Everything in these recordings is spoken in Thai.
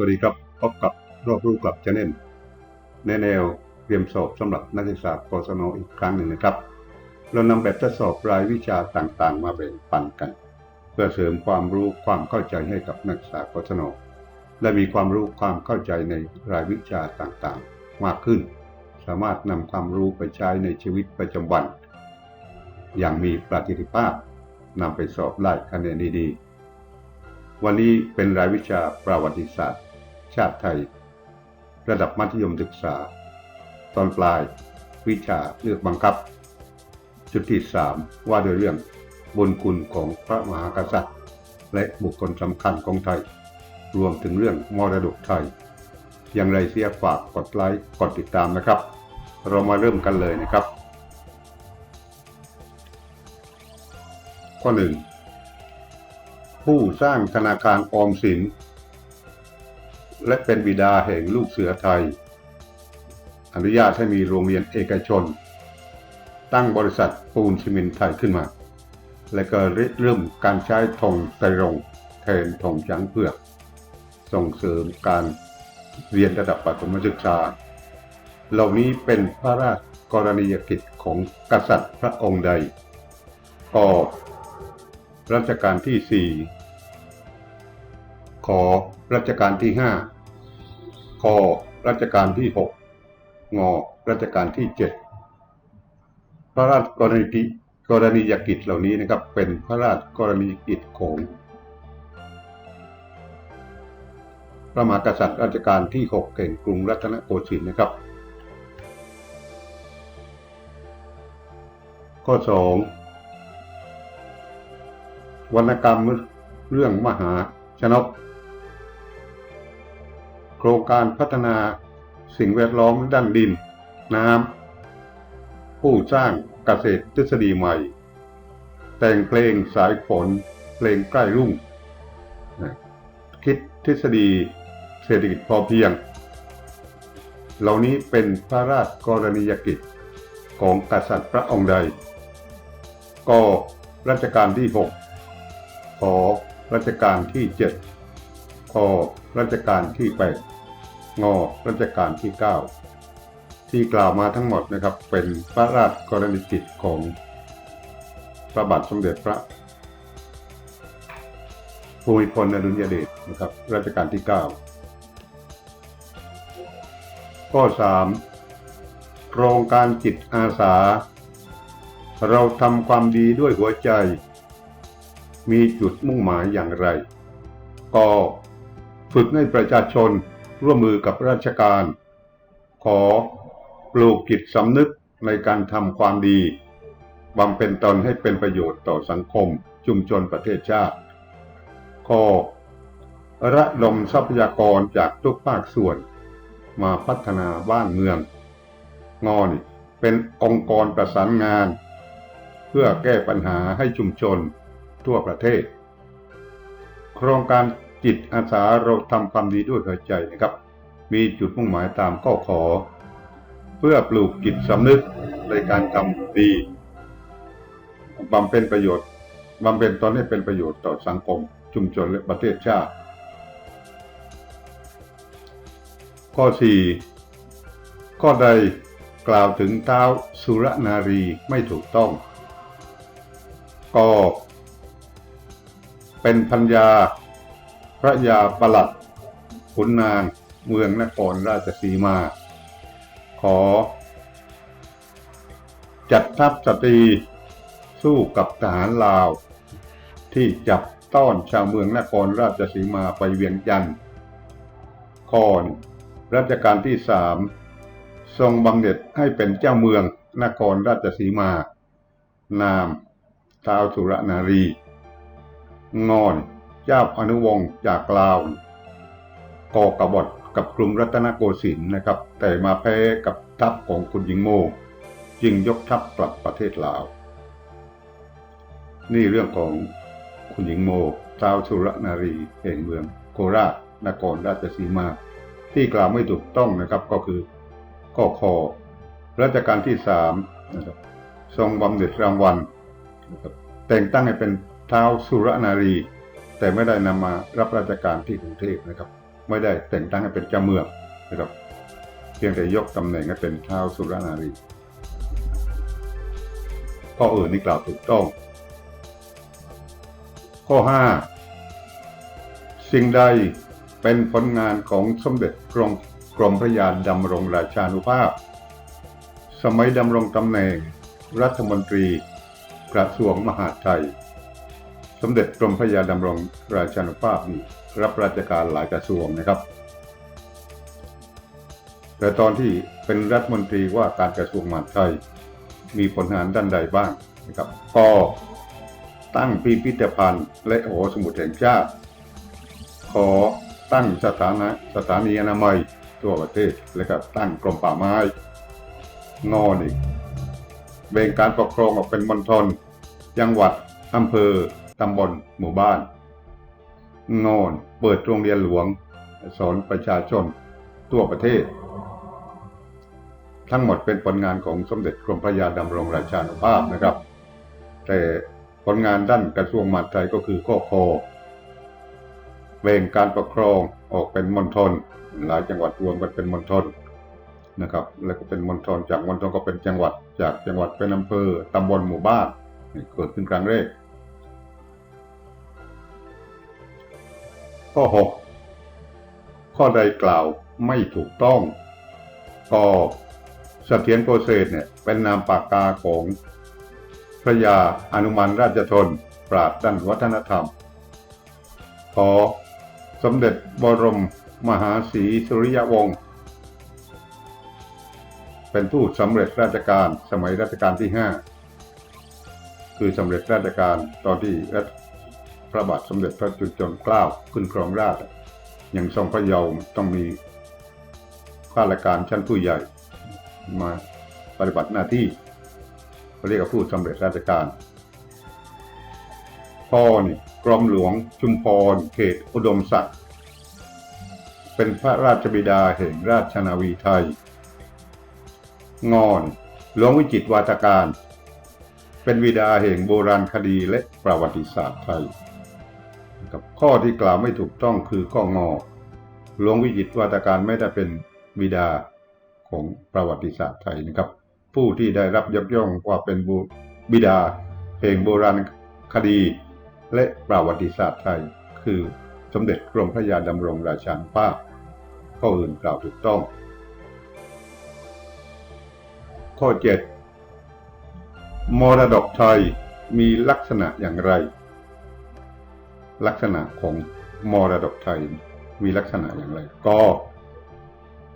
สวัสดีครับ พบกับรอบรู้กับชแนลในแนวเตรียมสอบสำหรับนักศึกษากศนอีกครั้งหนึ่งนะครับ เรานำแบบทดสอบรายวิชาต่างๆ มาแบ่งปันกัน เพื่อเสริมความรู้ความเข้าใจให้กับนักศึกษากศนและมีความรู้ความเข้าใจในรายวิชาต่างๆ มากขึ้น สามารถนำความรู้ไปใช้ในชีวิตประจำวัน อย่างมีประสิทธิภาพนำไปสอบได้คะแนนดีๆวันนี้เป็นรายวิชาประวัติศาสตร์ ชาติไทย ระดับมัธยมศึกษา ตอนปลายวิชาเลือกบังคับ จุดที่3ว่าโดยเรื่องบุญคุณของพระมหากษัตริย์ และบุคคลสำคัญของไทย รวมถึงเรื่องมรดกไทย อย่างไรเสียฝากกดไลค์กดติดตามนะครับ เรามาเริ่มกันเลยนะครับ ข้อ1ผู้สร้างธนาคารออมสิน และเป็นบิดาแห่งลูกเสือไทย อนุญาตให้มีโรงเรียนเอกชน ตั้งบริษัทปูนซีเมนต์ไทยขึ้นมา และก็เริ่มการใช้ธงไตรรงแทนธงช้างเผือก ส่งเสริมการเรียนระดับประถมศึกษา เหล่านี้เป็นพระราชกรณียกิจของกษัตริย์พระองค์ใดก็รัชกาลที่4ขอ รัชกาลที่5ขอรัชกาลที่ 6งอรัชกาลที่ 7 พระราชกรณียกิจกรณียกิจเหล่านี้นะครับ เป็นพระราชกรณียกิจของพระมหากษัตริย์รัชกาลที่ 6 แห่งกรุงรัตนโกสินทร์นะครับ ข้อ 2 วรรณกรรมเรื่องมหาชนก โครงการพัฒนาสิ่งแวดล้อมด้านดิน น้ำผู้สร้างเกษตรทฤษฎีใหม่ แต่งเพลงสายฝนเพลงใกล้รุ่ง คิดทฤษฎีเศรษฐกิจพอเพียง เหล่านี้เป็นพระราชกรณียกิจของกษัตริย์พระองค์ใดก็รัชกาลที่ 6 ขอรัชกาลที่ 7 ขอรัชกาลที่ 8 งอรัชกาลที่ 9 ที่กล่าวมาทั้งหมดนะครับเป็นพระราชกรณียกิจของพระบาทสมเด็จพระภูมิพลอดุลยเดชนะครับรัชกาลที่ 9 ข้อ 3 โครงการจิตอาสา เราทำความดีด้วยหัวใจ มีจุดมุ่งหมายอย่างไร ก็ ฝึกให้ประชาชน ร่วมมือกับราชการ ขอปลูกจิตสำนึกในการทำความดีบำเพ็ญตนให้เป็นประโยชน์ต่อสังคมชุมชนประเทศชาติขอระดมทรัพยากรจากทุกภาคส่วน มาพัฒนาบ้านเมือง งอนเป็นองค์กรประสานงาน เพื่อแก้ปัญหาให้ชุมชนทั่วประเทศ โครงการ จิตอาสาเราทำความดีด้วยหัวใจนะครับ มีจุดมุ่งหมายตามข้อขอ เพื่อปลูกจิตสำนึกในการทำดีบำเพ็ญประโยชน์บำเพ็ญตอนให้เป็นประโยชน์ต่อสังคม ชุมชนและประเทศชาติ ข้อ 4 ข้อใดกล่าวถึงเท้าสุรนารีไม่ถูกต้องก็เป็นพัญญา พระยาประหลัดขุนนางเมืองนครราชสีมา ขอ จัดทัพสตรีสู้กับทหารลาว ที่จับต้อนชาวเมืองนครราชสีมาไปเวียงจันทร์คอนรัชกาลที่สามทรงบังเด็จให้เป็นเจ้าเมืองนครราชสีมา นามท้าวสุรนารี งอน เจ้าอนุวงศ์จากลาวก่อกบฏกับกรุงรัตนโกสินทร์นะครับ แต่มาแพ้กับทัพของคุณหญิงโมจึงยกทัพกลับประเทศลาว นี่เรื่องของคุณหญิงโมท้าวสุรนารีแห่งเมืองโคราชนครราชสีมา ที่กล่าวไม่ถูกต้องนะครับก็คือข้อคอรัชกาลที่สามนะครับทรงบำเหน็จรางวัลแต่งตั้งให้เป็นท้าวสุรนารี แต่ไม่ได้นำมารับราชการที่กรุงเทพนะครับ ไม่ได้แต่งตั้งให้เป็นเจ้าเมืองนะครับเพียงแต่ยกตำแหน่งให้เป็นท้าวสุรนารีข้ออื่นนี่กล่าวถูกต้อง ข้อ 5 สิ่งใดเป็นผลงานของสมเด็จกรมกรมพระยาดำรงราชานุภาพ สมัยดำรงตำแหน่งรัฐมนตรี กระทรวงมหาดไทย สมเด็จกรมพระยาดำรงราชานุภาพนี่รับราชการหลายกระทรวงนะครับ แต่ตอนที่เป็นรัฐมนตรีว่าการกระทรวงมหาดไทย มีผลงานด้านใดบ้างนะครับก็ตั้งพิพิธภัณฑ์ และหอสมุดแห่งชาติ ขอตั้งสถานะสถานีอนามัยทั่วประเทศและก็ตั้งกรมป่าไม้งอนอีกแบ่งการปกครองออกเป็นมณฑลจังหวัดอำเภอ ตำบลหมู่บ้านงอนเปิดโรงเรียนหลวง สอนประชาชนทั่วประเทศ ทั้งหมดเป็นผลงานของสมเด็จกรมพระยาดำรงราชานุภาพนะครับ แต่ผลงานด้านกระทรวงมหาดไทยก็คือข้อคอแบ่งการปกครองออกเป็นมณฑลหลายจังหวัดรวมกันเป็นมณฑลนะครับ แล้วก็เป็นมณฑลจากมณฑลก็เป็นจังหวัด จากจังหวัดเป็นอำเภอตำบลหมู่บ้านนี่เกิดขึ้นครั้งแรก ข้อ 6 ข้อใดกล่าวไม่ถูกต้อง ก็เสถียรโกเศษเนี่ยเป็นนามปากกาของพระยาอนุมันราชชนปราดด้านวัฒนธรรม ขอสมเด็จบรมมหาศรีสุริยวงศ์เป็นผู้สำเร็จราชการสมัยรัชกาลที่ 5 คือสำเร็จราชการตอนที่ พระบาทสมเด็จพระจุลจอมเกล้าขึ้นครองราชอย่างทรงพระเยาว์ต้องมีข้าราชการชั้นผู้ใหญ่มาปฏิบัติหน้าที่เขาเรียกว่าผู้สำเร็จราชการพ่อนี่กรมหลวงชุมพรเขตอุดมศักดิ์เป็นพระราชบิดาแห่งราชนาวีไทย งอนหลวงวิจิตวาทการ เป็นบิดาแห่งโบราณคดีและประวัติศาสตร์ไทย กับข้อที่กล่าวไม่ถูกต้องคือข้องอหลวงวิจิตรวาทการไม่ได้เป็นบิดาของประวัติศาสตร์ไทยนะครับ ผู้ที่ได้รับยกย่องว่าเป็นบ,บิดาแห่งโบราณคดี และประวัติศาสตร์ไทย คือสมเด็จกรมพระยาดำรงราชานุภาพข้ออื่นกล่าวถูกต้อง ข้อ 7 มรดกไทยมีลักษณะอย่างไร ลักษณะของมรดกไทยมีลักษณะอย่างไร ก็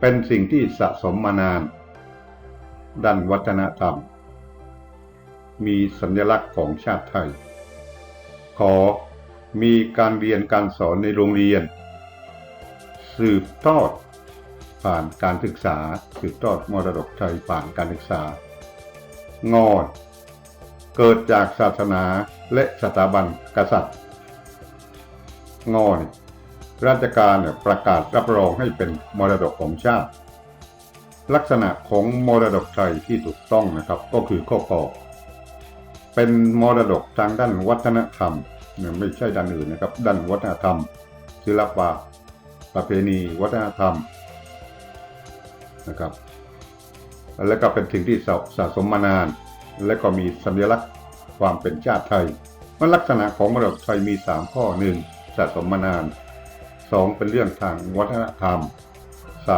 เป็นสิ่งที่สะสมมานานด้านวัฒนธรรม มีสัญลักษณ์ของชาติไทย ขอมีการเรียนการสอนในโรงเรียน สืบทอดผ่านการศึกษา สืบทอดมรดกไทยผ่านการศึกษา งอด เกิดจากศาสนาและสถาบันกษัตริย์ งอนี่ราชการเนี่ยประกาศรับรองให้เป็นมรดกของชาติ ลักษณะของมรดกไทยที่ถูกต้องนะครับก็คือข้อขอเป็นมรดกทางด้านวัฒนธรรมเนี่ยไม่ใช่ด้านอื่นนะครับ ด้านวัฒนธรรม ศิลปะประเพณี วัฒนธรรมนะครับ และก็เป็นสิ่งที่สะสะสมมานาน และก็มีสัญลักษณ์ความเป็นชาติไทยมันลักษณะของมรดกไทยมี 3 ข้อหนึ่ง สะสมมานาน 2. เป็นเรื่องทางวัฒนธรรม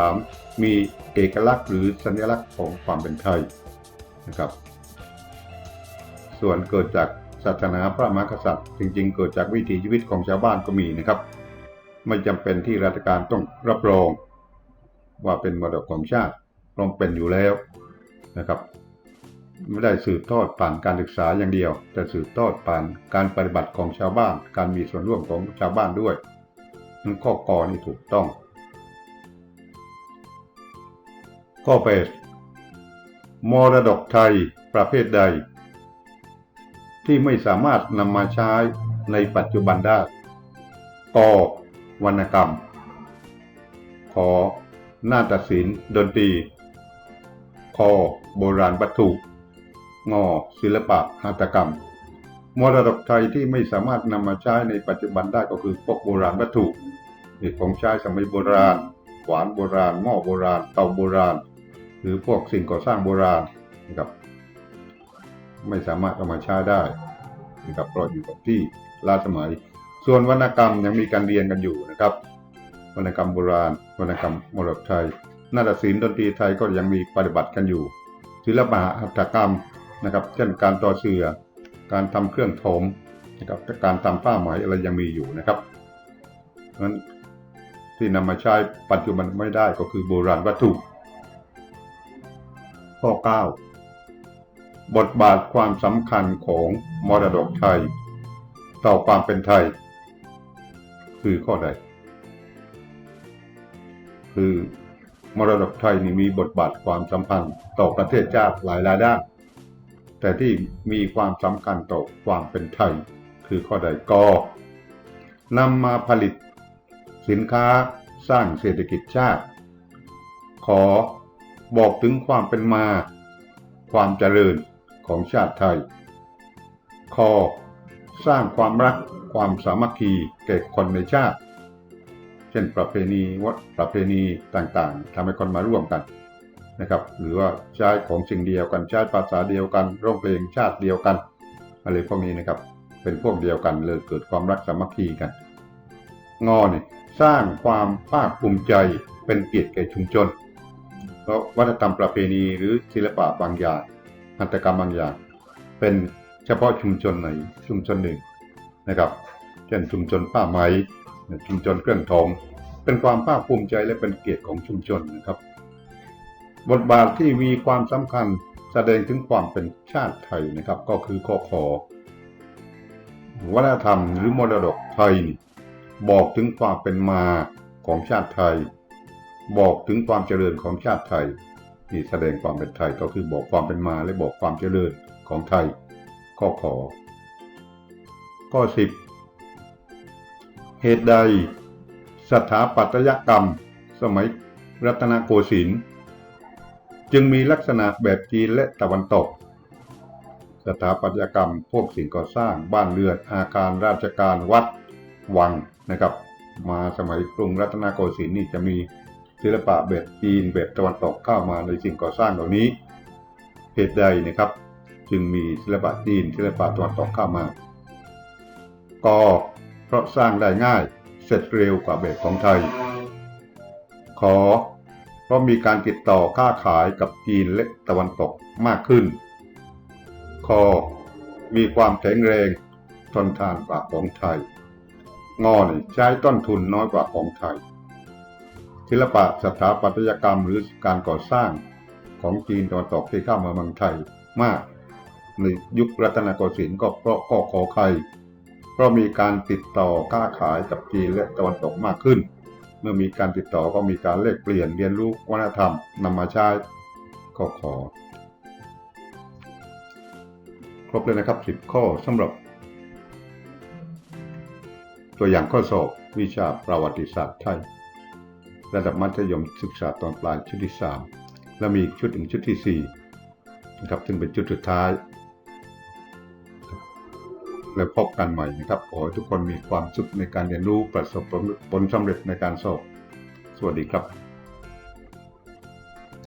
3. มีเอกลักษณ์หรือสัญลักษณ์ของความเป็นไทยนะครับ ส่วนเกิดจากศาสนาพระมหากษัตริย์ จริงๆ เกิดจากวิถีชีวิตของชาวบ้านก็มีนะครับ ไม่จำเป็นที่ราชการต้องรับรอง ว่าเป็นมรดกของชาติรองเป็นอยู่แล้วนะครับ ไม่ได้สืบทอดผ่านการศึกษาอย่างเดียว แต่สืบทอดผ่านการปฏิบัติของชาวบ้าน การมีส่วนร่วมของชาวบ้านด้วยนั้นข้อกอนี่ถูกต้อง ข้อ8มรดกไทยประเภทใด ที่ไม่สามารถนำมาใช้ในปัจจุบันได้กวรรณกรรม ขอนาฏศิลป์ดนตรีคอโบราณวัตถุ งอ ศิลปะหัตถกรรม มรดกไทยที่ไม่สามารถนำมาใช้ในปัจจุบันได้ก็คือพวกโบราณวัตถุมีของใช้สมัยโบราณขวานโบราณหม้อโบราณเตาโบราณ หรือพวกสิ่งก่อสร้างโบราณนะครับ ไม่สามารถเอามาใช้ได้นะครับเพราะอยู่กับที่ล้าสมัย ส่วนวรรณกรรมยังมีการเรียนกันอยู่นะครับ วรรณกรรมโบราณ วรรณกรรมมรดกไทยนาฏศิลป์ดนตรีไทยก็ยังมีปฏิบัติกันอยู่ ศิลปะหัตถกรรม นะครับ เช่นการต่อเสือการทำเครื่องโถมนะครับการทำผ้าไหมอะไรยังมีอยู่นะครับเพราะฉะนั้นที่นำมาใช้ปัจจุบันไม่ได้ก็คือโบราณวัตถุ ข้อ 9 บทบาทความสำคัญของมรดกไทย ต่อความเป็นไทย คือข้อใด คือมรดกไทยนี่มีบทบาทความสัมพันธ์ต่อประเทศชาติหลายรายด้าน แต่ที่มีความสำคัญต่อความเป็นไทย คือข้อใดก็นำมาผลิต สินค้าสร้างเศรษฐกิจชาติ ขอบอกถึงความเป็นมา ความเจริญของชาติไทย คอสร้างความรักความสามัคคีแก่คนในชาติ เช่นประเพณีวัดประเพณีต่างๆทำให้คนมาร่วมกัน นะครับหรือว่าใช้ของสิ่งเดียวกันใช้ภาษาเดียวกันร้องเพลงชาติเดียวกันอะไรพวกนี้นะครับ เป็นพวกเดียวกันเลยเกิดความรักสามัคคีกัน งอเนี่ยสร้างความภาคภูมิใจเป็นเกียรติแก่ชุมชนเพราะวัฒนธรรมประเพณีหรือศิลปะบางอย่างหัตถกรรมบางอย่าง เป็นเฉพาะชุมชนไหนชุมชนหนึ่งนะครับ เช่นชุมชนผ้าไหมชุมชนเครื่องทอง เป็นความภาคภูมิใจและเป็นเกียรติของชุมชนนะครับ บทบาทที่มีความสำคัญแสดงถึงความเป็นชาติไทยนะครับ ก็คือข้อขอวัฒนธรรมหรือมรดกไทยนี่บอกถึงความเป็นมาของชาติไทย บอกถึงความเจริญของชาติไทยนี่แสดงความเป็นไทยก็คือบอกความเป็นมาและบอกความเจริญของไทย ข้อขอ ข้อสิบเหตุใด สถาปัตยกรรม สมัยรัตนโกสินทร์ จึงมีลักษณะแบบจีนและตะวันตก สถาปัตยกรรมพวกสิ่งก่อสร้างบ้านเรือนอาคารราชการวัดวังนะครับ มาสมัยกรุงรัตนโกสินทร์นี่จะมีศิลปะแบบจีนแบบตะวันตกเข้ามาในสิ่งก่อสร้างเหล่านี้เหตุใดนะครับ จึงมีศิลปะจีนศิลปะตะวันตกเข้ามา ก็เพราะสร้างได้ง่ายเสร็จเร็วกว่าแบบของไทย ขอ ราะมีการติดต่อค้าขายกับจีนและตะวันตกมากขึ้น คอ มีความแข็งแรงทนทานกว่าของไทย งอนใช้ต้นทุนน้อยกว่าของไทย ศิลปะสถาปัตยกรรมหรือการก่อสร้างของจีนตะวันตกที่เข้ามาเมืองไทยมากในยุครัตนโกสินทร์ก็เพราะก็ขอไข่เพราะมีการติดต่อค้าขายกับจีนและตะวันตกมากขึ้น มื่อมีการติดต่อก็มีการแลกเปลี่ยนเรียนรู้วัฒนธรรมนำมาใช้ก็ขอ ครบเลยนะครับ 10 ข้อสำหรับ ตัวอย่างข้อสอบวิชาประวัติศาสตร์ไทย ระดับมัธยมศึกษาตอนปลายชุดที่ 3 และมีอีกชุดหนึ่งชุดที่4นะครับซึ่งเป็นชุดสุดท้าย แล้วพบกันใหม่นะครับ ขอให้ทุกคนมีความสุขในการเรียนรู้ประสบผลสำเร็จในการสอบ สวัสดีครับ